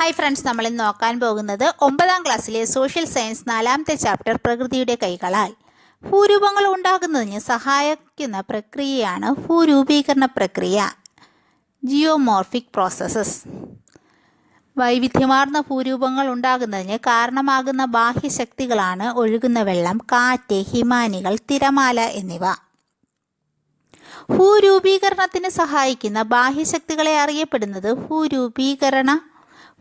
Hi friends നമ്മൾ ഇന്ന് നോക്കാൻ പോകുന്നത് ഒമ്പതാം ക്ലാസ്സിലെ സോഷ്യൽ സയൻസ് നാലാമത്തെ ചാപ്റ്റർ പ്രകൃതിയുടെ കൈകളാൽ. ഭൂരൂപങ്ങൾ ഉണ്ടാകുന്നതിന് സഹായിക്കുന്ന പ്രക്രിയയാണ് ഭൂരൂപീകരണ പ്രക്രിയ. ജിയോമോർഫിക് പ്രോസസ്സസ് വൈവിധ്യമാർന്ന ഭൂരൂപങ്ങൾ ഉണ്ടാകുന്നതിന് കാരണമാകുന്ന ബാഹ്യശക്തികളാണ് ഒഴുകുന്ന വെള്ളം കാറ്റ് ഹിമാനികൾ തിരമാല എന്നിവ. ഭൂരൂപീകരണത്തിന് സഹായിക്കുന്ന ബാഹ്യശക്തികളെ അറിയപ്പെടുന്നത് ഭൂരൂപീകരണ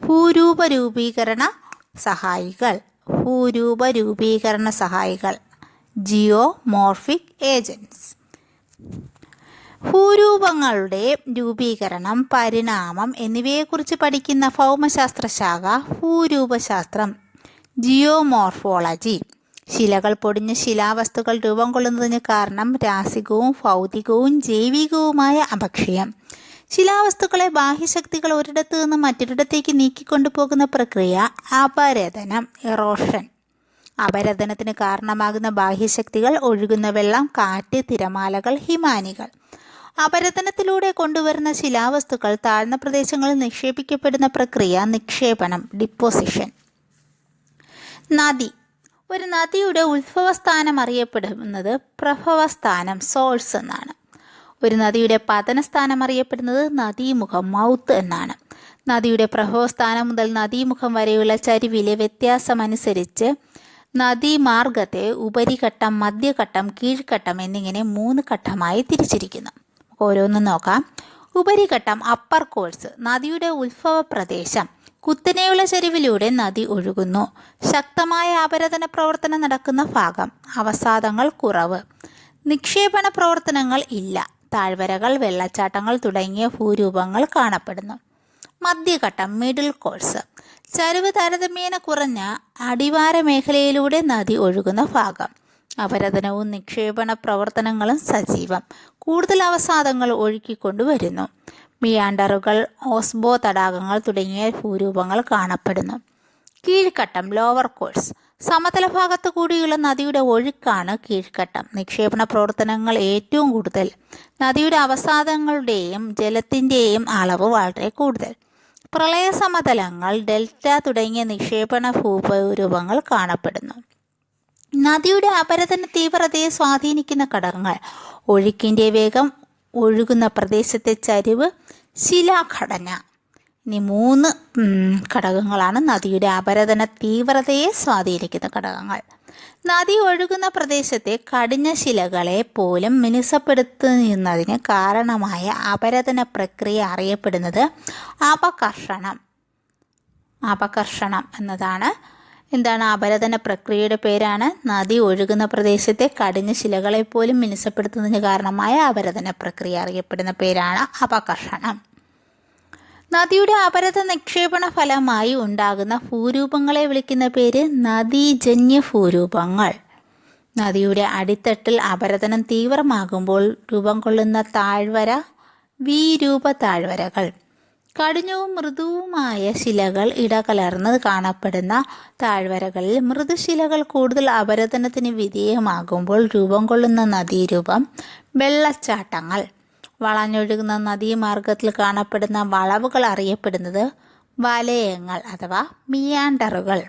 ഭൂരൂപരൂപീകരണ സഹായികൾ. ഭൂരൂപരൂപീകരണ സഹായികൾ. Geomorphic agents. ഭൂരൂപങ്ങളുടെ രൂപീകരണം പരിണാമം എന്നിവയെക്കുറിച്ച് പഠിക്കുന്ന ഭൗമശാസ്ത്ര ശാഖ ഭൂരൂപശാസ്ത്രം. ജിയോമോർഫോളജി. ശിലകൾ പൊടിഞ്ഞ് ശിലാവസ്തുക്കൾ രൂപം കൊള്ളുന്നതിന് കാരണം രാസികവും ഭൗതികവും ജൈവികവുമായ അപക്ഷയം. ശിലാവസ്തുക്കളെ ബാഹ്യശക്തികൾ ഒരിടത്തു നിന്ന് മറ്റൊരിടത്തേക്ക് നീക്കിക്കൊണ്ടുപോകുന്ന പ്രക്രിയ അപരതനം എറോഷൻ അപരതനത്തിന് കാരണമാകുന്ന ബാഹ്യശക്തികൾ ഒഴുകുന്ന വെള്ളം കാറ്റ് തിരമാലകൾ ഹിമാനികൾ. അപരതനത്തിലൂടെ കൊണ്ടുവരുന്ന ശിലാവസ്തുക്കൾ താഴ്ന്ന പ്രദേശങ്ങളിൽ നിക്ഷേപിക്കപ്പെടുന്ന പ്രക്രിയ നിക്ഷേപണം ഡിപ്പോസിഷൻ നദി. ഒരു നദിയുടെ ഉത്ഭവസ്ഥാനം അറിയപ്പെടുന്നത് പ്രഭവസ്ഥാനം സോഴ്സ് എന്നാണ്. ഒരു നദിയുടെ പതനസ്ഥാനം അറിയപ്പെടുന്നത് നദീമുഖം മൗത്ത് എന്നാണ്. നദിയുടെ പ്രഭവസ്ഥാനം മുതൽ നദീമുഖം വരെയുള്ള ചരിവിലെ വ്യത്യാസമനുസരിച്ച് നദീമാർഗത്തെ ഉപരിഘട്ടം മധ്യഘട്ടം കീഴ്ഘട്ടം എന്നിങ്ങനെ മൂന്ന് ഘട്ടമായി തിരിച്ചിരിക്കുന്നു. ഓരോന്നും നോക്കാം. ഉപരിഘട്ടം അപ്പർ കോഴ്സ് നദിയുടെ ഉത്ഭവ പ്രദേശം. കുത്തനെയുള്ള ചരിവിലൂടെ നദി ഒഴുകുന്നു. ശക്തമായ അപരതന പ്രവർത്തനം നടക്കുന്ന ഭാഗം. അവസാദങ്ങൾ കുറവ്. നിക്ഷേപണ പ്രവർത്തനങ്ങൾ ഇല്ല. താഴ്വരകൾ വെള്ളച്ചാട്ടങ്ങൾ തുടങ്ങിയ ഭൂരൂപങ്ങൾ കാണപ്പെടുന്നു. മധ്യഘട്ടം മിഡിൽ കോഴ്സ് ചരിവ് താരതമ്യേന കുറഞ്ഞ അടിവാര മേഖലയിലൂടെ നദി ഒഴുകുന്ന ഭാഗം. അപരതനവും നിക്ഷേപണ പ്രവർത്തനങ്ങളും സജീവം. കൂടുതൽ അവസാദങ്ങൾ ഒഴുക്കിക്കൊണ്ടുവരുന്നു മിയാണ്ടറുകൾ ഓസ്ബോ തടാകങ്ങൾ തുടങ്ങിയ ഭൂരൂപങ്ങൾ കാണപ്പെടുന്നു. കീഴ്ഘട്ടം ലോവർ കോഴ്സ് സമതല ഭാഗത്ത് കൂടിയുള്ള നദിയുടെ ഒഴുക്കാണ് കീഴ്ഘട്ടം. നിക്ഷേപണ പ്രവർത്തനങ്ങൾ ഏറ്റവും കൂടുതൽ. നദിയുടെ അവസാദങ്ങളുടെയും ജലത്തിന്റെയും അളവ് വളരെ കൂടുതൽ. പ്രളയ സമതലങ്ങൾ ഡെൽറ്റ തുടങ്ങിയ നിക്ഷേപണ ഭൂപരൂപങ്ങൾ കാണപ്പെടുന്നു. നദിയുടെ അപരതന തീവ്രതയെ സ്വാധീനിക്കുന്ന ഘടകങ്ങൾ ഒഴുക്കിന്റെ വേഗം ഒഴുകുന്ന പ്രദേശത്തെ ചരിവ് ശിലാഘടന ഇനി മൂന്ന് ഘടകങ്ങളാണ്. നദിയുടെ അപരതന തീവ്രതയെ സ്വാധീനിക്കുന്ന ഘടകങ്ങൾ. നദി ഒഴുകുന്ന പ്രദേശത്തെ കടിഞ്ഞ ശിലകളെ പോലും മിനുസപ്പെടുത്തുന്നതിന് കാരണമായ അപരതന പ്രക്രിയ അറിയപ്പെടുന്നത് അപകർഷണം. അപകർഷണം എന്നതാണ്. എന്താണ് അപരതന പ്രക്രിയയുടെ പേരാണ്? നദി ഒഴുകുന്ന പ്രദേശത്തെ കടിഞ്ഞ ശിലകളെ പോലും മിനുസപ്പെടുത്തുന്നതിന് കാരണമായ അപരതന പ്രക്രിയ അറിയപ്പെടുന്ന പേരാണ് അപകർഷണം. നദിയുടെ അപരത നിക്ഷേപണ ഫലമായി ഉണ്ടാകുന്ന ഭൂരൂപങ്ങളെ വിളിക്കുന്ന പേര് നദീജന്യ ഭൂരൂപങ്ങൾ. നദിയുടെ അടിത്തട്ടിൽ അപരതനം തീവ്രമാകുമ്പോൾ രൂപം കൊള്ളുന്ന താഴ്വര വീരൂപ താഴ്വരകൾ. കടിഞ്ഞവും മൃദുവുമായ ശിലകൾ ഇടകലർന്ന് കാണപ്പെടുന്ന താഴ്വരകളിൽ മൃദുശിലകൾ കൂടുതൽ അപരതനത്തിന് വിധേയമാകുമ്പോൾ രൂപം കൊള്ളുന്ന നദീരൂപം വെള്ളച്ചാട്ടങ്ങൾ. വളഞ്ഞൊഴുകുന്ന നദീമാർഗത്തിൽ കാണപ്പെടുന്ന വളവുകൾ അറിയപ്പെടുന്നത് വലയങ്ങൾ അഥവാ മിയാണ്ടറുകൾ.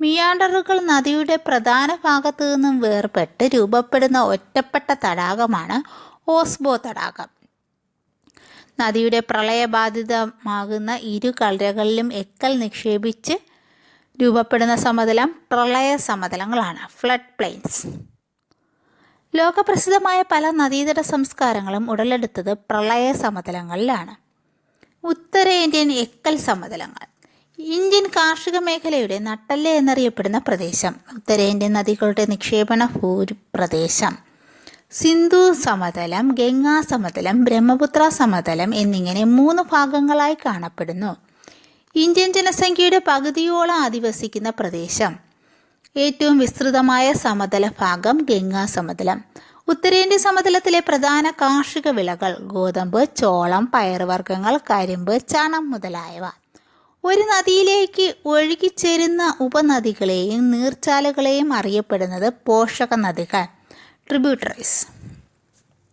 മിയാണ്ടറുകൾ നദിയുടെ പ്രധാന ഭാഗത്തു നിന്നും വേർപെട്ട് രൂപപ്പെടുന്ന ഒറ്റപ്പെട്ട തടാകമാണ് ഓസ്ബോ തടാകം. നദിയുടെ പ്രളയബാധിതമാകുന്ന ഇരു കരകളിലും എക്കൽ നിക്ഷേപിച്ച് രൂപപ്പെടുന്ന സമതലം പ്രളയ സമതലങ്ങളാണ് ഫ്ലഡ് പ്ലെയിൻസ്. ലോകപ്രസിദ്ധമായ പല നദീതട സംസ്കാരങ്ങളും ഉടലെടുത്തത് പ്രളയ സമതലങ്ങളിലാണ്. ഉത്തരേന്ത്യൻ എക്കൽ സമതലങ്ങൾ. ഇന്ത്യൻ കാർഷിക മേഖലയുടെ നട്ടല്ല എന്നറിയപ്പെടുന്ന പ്രദേശം. ഉത്തരേന്ത്യൻ നദികളുടെ നിക്ഷേപണ ഭൂരി പ്രദേശം. സിന്ധു സമതലം ഗംഗാ സമതലം ബ്രഹ്മപുത്ര സമതലം എന്നിങ്ങനെ മൂന്ന് ഭാഗങ്ങളായി കാണപ്പെടുന്നു. ഇന്ത്യൻ ജനസംഖ്യയുടെ പകുതിയോളം അധിവസിക്കുന്ന പ്രദേശം. ഏറ്റവും വിസ്തൃതമായ സമതല ഭാഗം ഗംഗാ സമതലം. ഉത്തരേന്ത്യ സമതലത്തിലെ പ്രധാന കാർഷിക വിളകൾ ഗോതമ്പ് ചോളം പയറുവർഗങ്ങൾ കരിമ്പ് ചണം മുതലായവ. ഒരു നദിയിലേക്ക് ഒഴുകിച്ചേരുന്ന ഉപനദികളെയും നീർച്ചാലുകളെയും അറിയപ്പെടുന്നത് പോഷക നദികൾ ട്രിബ്യൂട്ടറീസ്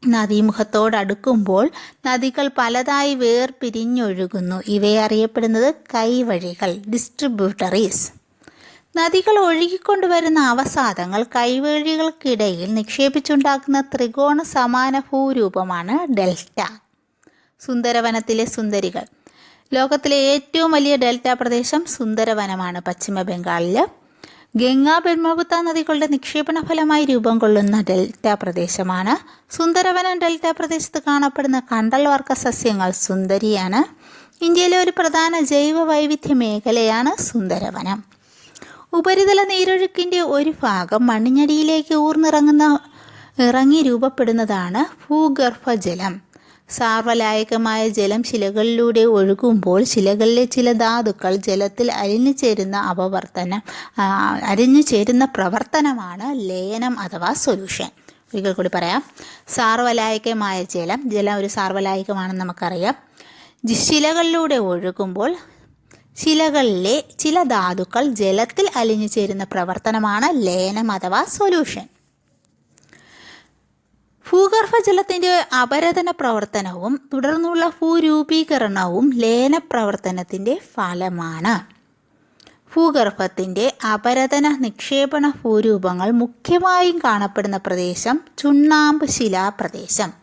നദീമുഖത്തോടടുക്കുമ്പോൾ നദികൾ പലതായി വേർപിരിഞ്ഞൊഴുകുന്നു. ഇവയെ അറിയപ്പെടുന്നത് കൈവഴികൾ ഡിസ്ട്രിബ്യൂട്ടറീസ് നദികൾ ഒഴുകിക്കൊണ്ടുവരുന്ന അവസാദങ്ങൾ കൈവേഴികൾക്കിടയിൽ നിക്ഷേപിച്ചുണ്ടാക്കുന്ന ത്രികോണ സമാന ഭൂരൂപമാണ് ഡെൽറ്റ. സുന്ദരവനത്തിലെ സുന്ദരികൾ. ലോകത്തിലെ ഏറ്റവും വലിയ ഡെൽറ്റ പ്രദേശം സുന്ദരവനമാണ് പശ്ചിമ ബംഗാളിൽ ഗംഗാ ബ്രഹ്മപുത്ര നദികളുടെ നിക്ഷേപണ ഫലമായി രൂപം കൊള്ളുന്ന ഡെൽറ്റ പ്രദേശമാണ്. സുന്ദരവനം ഡെൽറ്റ പ്രദേശത്ത് കാണപ്പെടുന്ന കണ്ടൽ വർഗ സസ്യങ്ങൾ സുന്ദരിയാണ്. ഇന്ത്യയിലെ ഒരു പ്രധാന ജൈവ വൈവിധ്യ മേഖലയാണ് സുന്ദരവനം. ഉപരിതല നീരൊഴുക്കിന്റെ ഒരു ഭാഗം മണ്ണിനടിയിലേക്ക് ഊർന്നിറങ്ങുന്ന ഇറങ്ങി രൂപപ്പെടുന്നതാണ് ഭൂഗർഭജലം. സാർവലായകമായ ജലം ശിലകളിലൂടെ ഒഴുകുമ്പോൾ ശിലകളിലെ ചില ധാതുക്കൾ ജലത്തിൽ അലിഞ്ഞു ചേരുന്ന അപവർത്തനം അലിഞ്ഞു ചേരുന്ന പ്രവർത്തനമാണ് ലയനം അഥവാ സൊല്യൂഷൻ ഒരിക്കൽ കൂടി പറയാം. സാർവലായകമായ ജലം ജലം ഒരു സാർവലായകമാണെന്ന് നമുക്കറിയാം. ശിലകളിലൂടെ ഒഴുകുമ്പോൾ ശിലകളിലെ ചില ധാതുക്കൾ ജലത്തിൽ അലിഞ്ഞു ചേരുന്ന പ്രവർത്തനമാണ് ലയനം അഥവാ സൊല്യൂഷൻ ഭൂഗർഭജലത്തിന്റെ അപരതന പ്രവർത്തനവും തുടർന്നുള്ള ഭൂരൂപീകരണവും ലയന പ്രവർത്തനത്തിന്റെ ഫലമാണ്. ഭൂഗർഭത്തിന്റെ അപരതന നിക്ഷേപണ ഭൂരൂപങ്ങൾ മുഖ്യമായും കാണപ്പെടുന്ന പ്രദേശം ചുണ്ണാമ്പ് ശിലാപ്രദേശം.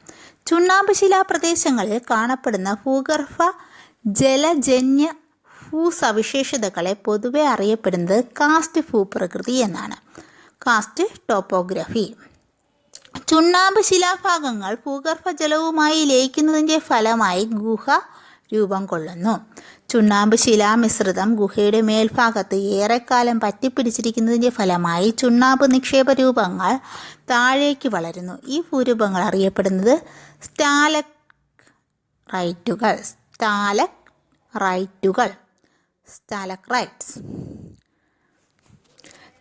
ചുണ്ണാമ്പ് ശിലാപ്രദേശങ്ങളിൽ കാണപ്പെടുന്ന ഭൂഗർഭ ജലജന്യ ഭൂസവിശേഷതകളെ പൊതുവെ അറിയപ്പെടുന്നത് കാസ്റ്റ് ഭൂപ്രകൃതി എന്നാണ്. Karst topography. ചുണ്ണാമ്പ് ശിലാഭാഗങ്ങൾ ഭൂഗർഭജലവുമായി ലയിക്കുന്നതിന്റെ ഫലമായി ഗുഹ രൂപം കൊള്ളുന്നു. ചുണ്ണാമ്പ് ശിലാമിശ്രിതം ഗുഹയുടെ മേൽഭാഗത്ത് ഏറെക്കാലം പറ്റിപ്പിടിച്ചിരിക്കുന്നതിന്റെ ഫലമായി ചുണ്ണാമ്പ് നിക്ഷേപ രൂപങ്ങൾ താഴേക്ക് വളരുന്നു. ഈ ഭൂരൂപങ്ങൾ അറിയപ്പെടുന്നത് സ്റ്റാലക് റൈറ്റുകൾ. സ്റ്റാലക് റൈറ്റുകൾ. സ്റ്റാലക് റൈറ്റ്സ്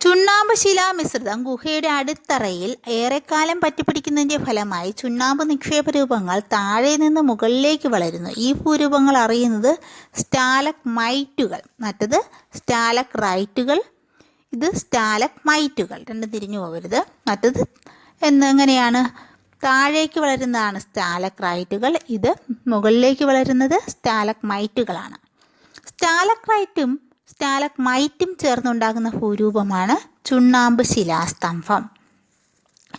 ചുണ്ണാമ്പ് ശിലാമിശ്രിതം ഗുഹയുടെ അടിത്തറയിൽ ഏറെക്കാലം പറ്റിപ്പിടിക്കുന്നതിന്റെ ഫലമായി ചുണ്ണാമ്പ് നിക്ഷേപ രൂപങ്ങൾ താഴെ നിന്ന് മുകളിലേക്ക് വളരുന്നു. ഈ ഭൂരൂപങ്ങൾ അറിയുന്നത് സ്റ്റാലക് മൈറ്റുകൾ മറ്റത് സ്റ്റാലക് റൈറ്റുകൾ ഇത് സ്റ്റാലക് മൈറ്റുകൾ രണ്ടും തിരിഞ്ഞു പോകരുത്. മറ്റത് എന്നെങ്ങനെയാണ്? താഴേക്ക് വളരുന്നതാണ് സ്റ്റാലക് റൈറ്റുകൾ ഇത് മുകളിലേക്ക് വളരുന്നത് സ്റ്റാലക് മൈറ്റുകളാണ് സ്റ്റാലക്രൈറ്റും സ്റ്റാലക്മൈറ്റും ചേർന്നുണ്ടാകുന്ന ഭൂരൂപമാണ് ചുണ്ണാമ്പ് ശിലാസ്തംഭം.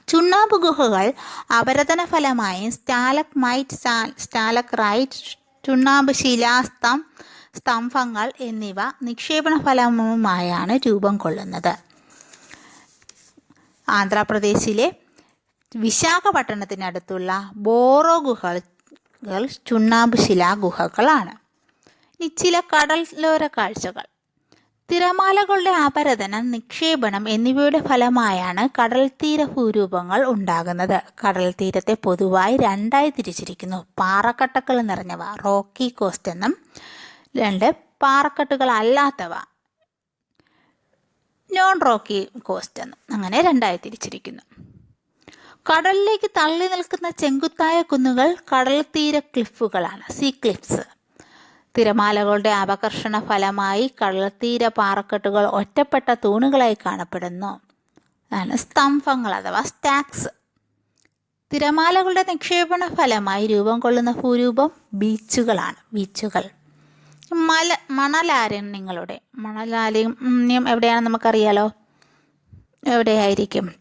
ചുണ്ണാമ്പ് ഗുഹകൾ അപരതന ഫലമായി സ്റ്റാലക്മൈറ്റ് സ്റ്റാലക്രൈറ്റ് ചുണ്ണാമ്പ് ശിലാസ്തം സ്തംഭങ്ങൾ എന്നിവ നിക്ഷേപണ ഫലവുമായാണ് രൂപം കൊള്ളുന്നത്. ആന്ധ്രാപ്രദേശിലെ വിശാഖപട്ടണത്തിനടുത്തുള്ള ബോറോ ഗുഹകൾ ചുണ്ണാമ്പ് ശിലാ ഗുഹകളാണ് ഇനി ചില കടലോര കാഴ്ചകൾ. തിരമാലകളുടെ അപരതനം നിക്ഷേപണം എന്നിവയുടെ ഫലമായാണ് കടൽ തീര ഭൂരൂപങ്ങൾ ഉണ്ടാകുന്നത്. കടൽ തീരത്തെ പൊതുവായി രണ്ടായി തിരിച്ചിരിക്കുന്നു. പാറക്കട്ടകൾ നിറഞ്ഞവ റോക്കി കോസ്റ്റ് എന്നും രണ്ട് പാറക്കെട്ടുകൾ അല്ലാത്തവ നോൺ റോക്കി കോസ്റ്റ് എന്നും അങ്ങനെ രണ്ടായി തിരിച്ചിരിക്കുന്നു. കടലിലേക്ക് തള്ളി നിൽക്കുന്ന ചെങ്കുത്തായ കുന്നുകൾ കടൽ തീര ക്ലിഫുകളാണ്. See cliffs. തിരമാലകളുടെ അപകർഷണ ഫലമായി കടൽത്തീര പാറക്കെട്ടുകൾ ഒറ്റപ്പെട്ട തൂണുകളായി കാണപ്പെടുന്നു. അതാണ് സ്തംഭങ്ങൾ അഥവാ സ്റ്റാക്സ്. തിരമാലകളുടെ നിക്ഷേപണ ഫലമായി രൂപം കൊള്ളുന്ന ഭൂരൂപം ബീച്ചുകളാണ് ബീച്ചുകൾ. മല മണലാരണ്യങ്ങളുടെ മണലാരണ്യം എവിടെയാണ് നമുക്കറിയാലോ? എവിടെയായിരിക്കും?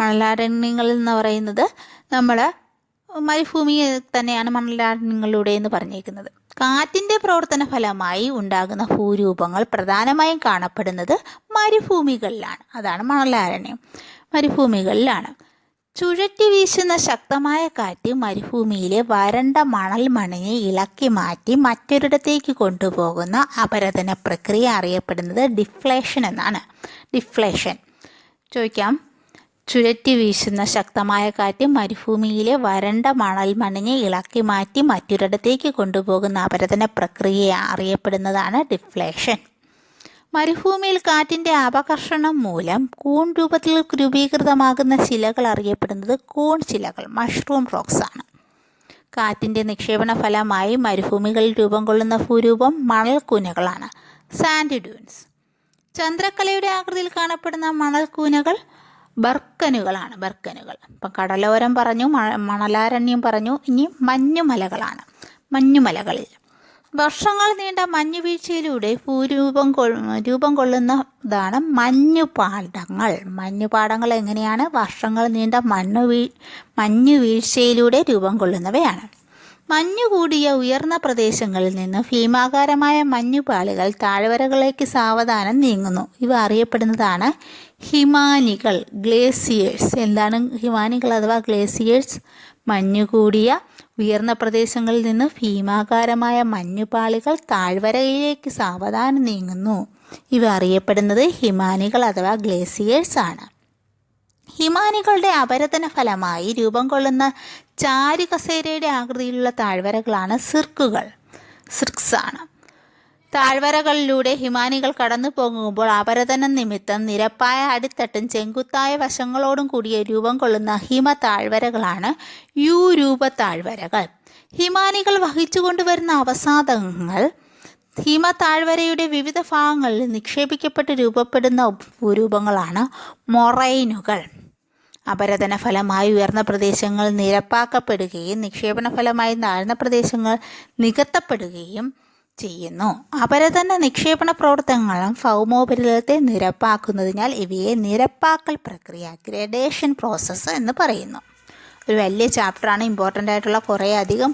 മണലാരണ്യങ്ങൾ എന്ന് പറയുന്നത് നമ്മൾ മരുഭൂമി തന്നെയാണ് മണലാരണ്യങ്ങളിലൂടെ എന്ന് പറഞ്ഞേക്കുന്നത് കാറ്റിന്റെ പ്രവർത്തന ഫലമായി ഉണ്ടാകുന്ന ഭൂരൂപങ്ങൾ പ്രധാനമായും കാണപ്പെടുന്നത് മരുഭൂമികളിലാണ്. അതാണ് മണലാരണ്യം. മരുഭൂമികളിലാണ്. ചുഴറ്റി വീശുന്ന ശക്തമായ കാറ്റ് മരുഭൂമിയിലെ വരണ്ട മണൽ മണിനെ ഇളക്കി മാറ്റി മറ്റൊരിടത്തേക്ക് കൊണ്ടുപോകുന്ന അപരതന പ്രക്രിയ അറിയപ്പെടുന്നത് ഡിഫ്ലേഷൻ എന്നാണ്. ഡിഫ്ലേഷൻ. ചോദിക്കാം. ചുഴറ്റി വീശുന്ന ശക്തമായ കാറ്റ് മരുഭൂമിയിലെ വരണ്ട മണൽ മണിഞ്ഞ് ഇളക്കി മാറ്റി മറ്റൊരിടത്തേക്ക് കൊണ്ടുപോകുന്ന അപരതന പ്രക്രിയ അറിയപ്പെടുന്നതാണ് ഡിഫ്ലേഷൻ മരുഭൂമിയിൽ കാറ്റിന്റെ അപകർഷണം മൂലം കൂൺ രൂപത്തിൽ രൂപീകൃതമാകുന്ന ശിലകൾ അറിയപ്പെടുന്നത് കൂൺ ശിലകൾ മഷ്റൂം റോക്സ് ആണ്. കാറ്റിന്റെ നിക്ഷേപണ ഫലമായി മരുഭൂമികളിൽ രൂപം കൊള്ളുന്ന ഭൂരൂപം മണൽക്കൂനകളാണ് സാൻഡ് ഡ്യൂൺസ്. ചന്ദ്രക്കലയുടെ ആകൃതിയിൽ കാണപ്പെടുന്ന മണൽക്കൂനകൾ ബർക്കനുകളാണ് ബർക്കനുകൾ. ഇപ്പം കടലോരം പറഞ്ഞു മണലാരണ്യം പറഞ്ഞു ഇനി മഞ്ഞുമലകളാണ് മഞ്ഞുമലകളിൽ. വർഷങ്ങൾ നീണ്ട മഞ്ഞുവീഴ്ചയിലൂടെ ഭൂരൂപം രൂപം കൊള്ളുന്നതാണ് മഞ്ഞുപാടങ്ങൾ. മഞ്ഞുപാടങ്ങൾ എങ്ങനെയാണ്? വർഷങ്ങൾ നീണ്ട മണ്ണു വീ മഞ്ഞുവീഴ്ചയിലൂടെ രൂപം കൊള്ളുന്നവയാണ്. മഞ്ഞു കൂടിയ ഉയർന്ന പ്രദേശങ്ങളിൽ നിന്ന് ഭീമാകാരമായ മഞ്ഞുപാളികൾ താഴ്വരകളിലേക്ക് സാവധാനം നീങ്ങുന്നു. ഇവ അറിയപ്പെടുന്നതാണ് ഹിമാനികൾ ഗ്ലേസിയേഴ്സ്. എന്താണ് ഹിമാനികൾ അഥവാ ഗ്ലേസിയേഴ്സ്? മഞ്ഞു കൂടിയ ഉയർന്ന പ്രദേശങ്ങളിൽ നിന്ന് ഭീമാകാരമായ മഞ്ഞുപാളികൾ താഴ്വരയിലേക്ക് സാവധാനം നീങ്ങുന്നു. ഇവ അറിയപ്പെടുന്നത് ഹിമാനികൾ അഥവാ ഗ്ലേസിയേഴ്സ് ആണ്. ഹിമാനികളുടെ അപരതന ഫലമായി രൂപം കൊള്ളുന്ന ചാരുകസേരയുടെ ആകൃതിയിലുള്ള താഴ്വരകളാണ് സിർക്കുകൾ. സിർക്സ് ആണ് താഴ്വരകളിലൂടെ ഹിമാനികൾ കടന്നു പോകുമ്പോൾ അപരതനം നിമിത്തം നിരപ്പായ അടിത്തട്ടും ചെങ്കുത്തായ വശങ്ങളോടും കൂടിയ രൂപം കൊള്ളുന്ന ഹിമ താഴ്വരകളാണ് യു രൂപ താഴ്വരകൾ. ഹിമാനികൾ വഹിച്ചുകൊണ്ടുവരുന്ന അവസാദങ്ങൾ ഹിമ താഴ്വരയുടെ വിവിധ ഭാഗങ്ങളിൽ നിക്ഷേപിക്കപ്പെട്ട് രൂപപ്പെടുന്ന ഭൂരൂപങ്ങളാണ് മൊറൈനുകൾ. അപരതന ഫലമായി ഉയർന്ന പ്രദേശങ്ങൾ നിരപ്പാക്കപ്പെടുകയും നിക്ഷേപണ ഫലമായി താഴ്ന്ന പ്രദേശങ്ങൾ നികത്തപ്പെടുകയും ചെയ്യുന്നു. അപരതന നിക്ഷേപണ പ്രവർത്തനങ്ങളും ഭൗമോപരിതലത്തെ നിരപ്പാക്കുന്നതിനാൽ ഇവയെ നിരപ്പാക്കൽ പ്രക്രിയ ഗ്രഡേഷൻ പ്രോസസ്സ് എന്ന് പറയുന്നു. ഒരു വലിയ ചാപ്റ്ററാണ് ഇമ്പോർട്ടന്റ് ആയിട്ടുള്ള കുറേ അധികം